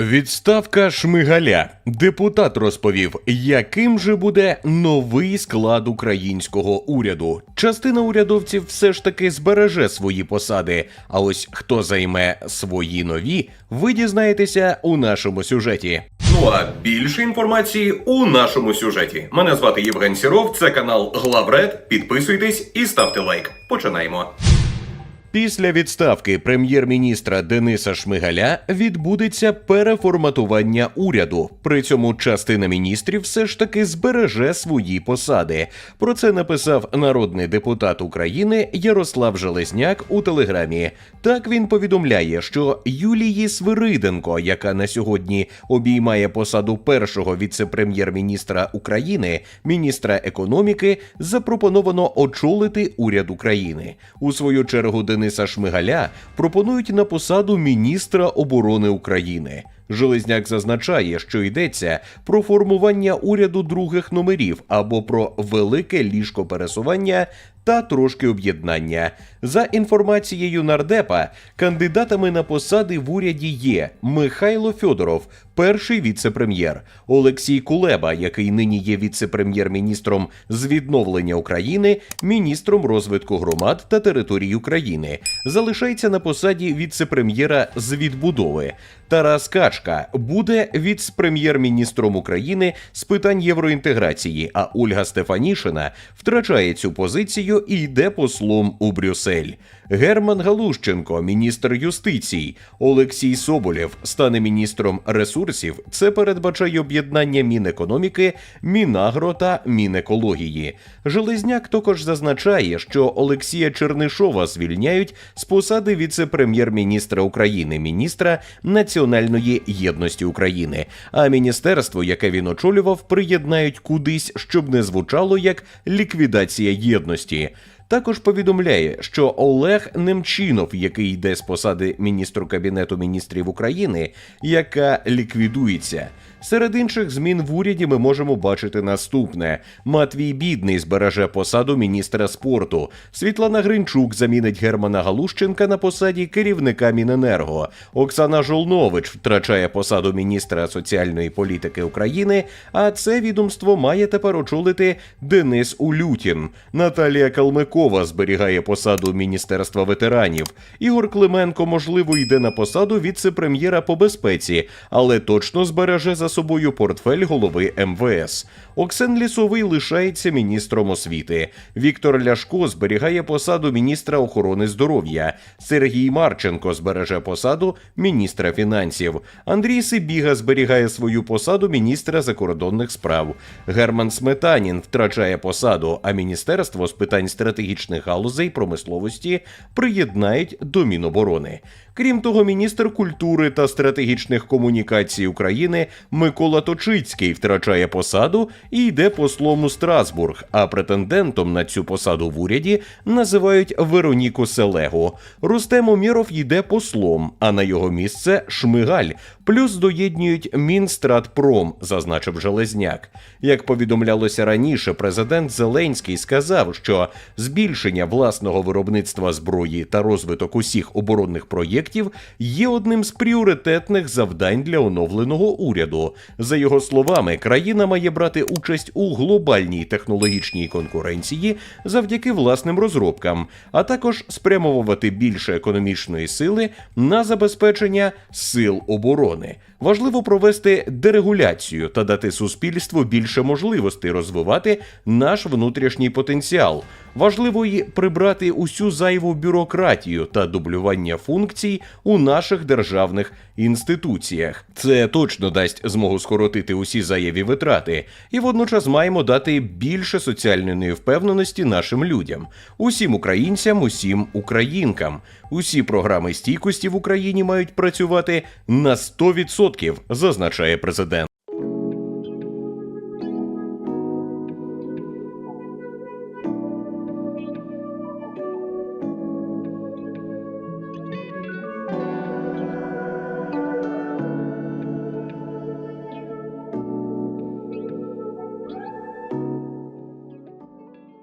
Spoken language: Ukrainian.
Відставка Шмигаля. Депутат розповів, яким же буде новий склад українського уряду. Частина урядовців все ж таки збереже свої посади. А ось хто займе свої нові, ви дізнаєтеся у нашому сюжеті. Ну а більше інформації у нашому сюжеті. Мене звати Євген Сіров. Це канал Главред. Підписуйтесь і ставте лайк. Починаємо. Після відставки прем'єр-міністра Дениса Шмигаля відбудеться переформатування уряду. При цьому частина міністрів все ж таки збереже свої посади. Про це написав народний депутат України Ярослав Железняк у телеграмі. Так він повідомляє, що Юлії Свириденко, яка на сьогодні обіймає посаду першого віце-прем'єр-міністра України, міністра економіки, запропоновано очолити уряд України. У свою чергу Дениса Шмигаля пропонують на посаду міністра оборони України. Железняк зазначає, що йдеться про формування уряду других номерів або про велике ліжко пересування та трошки об'єднання. За інформацією нардепа, кандидатами на посади в уряді є Михайло Фьодоров, перший віце-прем'єр, Олексій Кулеба, який нині є віце-прем'єр-міністром з відновлення України, міністром розвитку громад та територій України, залишається на посаді віце-прем'єра з відбудови. Тарас Качка буде віце-прем'єр-міністром України з питань євроінтеграції, а Ольга Стефанішина втрачає цю позицію і йде послом у Брюссель. Герман Галущенко, міністр юстиції, Олексій Соболєв стане міністром ресурсів. Це передбачає об'єднання Мінекономіки, Мінагро та Мінекології. Железняк також зазначає, що Олексія Чернишова звільняють з посади віце-прем'єр-міністра України, міністра національної єдності України. А міністерство, яке він очолював, приєднають кудись, щоб не звучало як ліквідація єдності. Також повідомляє, що Олег Немчинов, який йде з посади міністру кабінету міністрів України, яка ліквідується. Серед інших змін в уряді ми можемо бачити наступне: Матвій Бідний збереже посаду міністра спорту. Світлана Гринчук замінить Германа Галущенка на посаді керівника Міненерго. Оксана Жолнович втрачає посаду міністра соціальної політики України. А це відомство має тепер очолити Денис Улютін. Наталія Калмикова зберігає посаду міністерства ветеранів. Ігор Клименко, можливо, йде на посаду віце-прем'єра по безпеці, але точно збереже за собою портфель голови МВС. Оксен Лісовий лишається міністром освіти. Віктор Ляшко зберігає посаду міністра охорони здоров'я. Сергій Марченко збереже посаду міністра фінансів. Андрій Сибіга зберігає свою посаду міністра закордонних справ. Герман Сметанін втрачає посаду, а міністерство з питань стратегічних галузей промисловості приєднають до Міноборони. Крім того, міністр культури та стратегічних комунікацій України Микола Точицький втрачає посаду і йде послом у Страсбург. А претендентом на цю посаду в уряді називають Вероніку Селего. Рустем Омєров йде послом, а на його місце Шмигаль. Плюс доєднюють Мінстратпром, зазначив Железняк. Як повідомлялося раніше, президент Зеленський сказав, що збільшення власного виробництва зброї та розвиток усіх оборонних проєктів є одним з пріоритетних завдань для оновленого уряду. За його словами, країна має брати участь у глобальній технологічній конкуренції завдяки власним розробкам, а також спрямовувати більше економічної сили на забезпечення сил оборони. Важливо провести дерегуляцію та дати суспільству більше можливостей розвивати наш внутрішній потенціал. Важливо і прибрати усю зайву бюрократію та дублювання функцій у наших державних інституціях. Це точно дасть змогу скоротити усі зайві витрати, і водночас маємо дати більше соціальної впевненості нашим людям, усім українцям, усім українкам. Усі програми стійкості в Україні мають працювати на 100%, зазначає президент.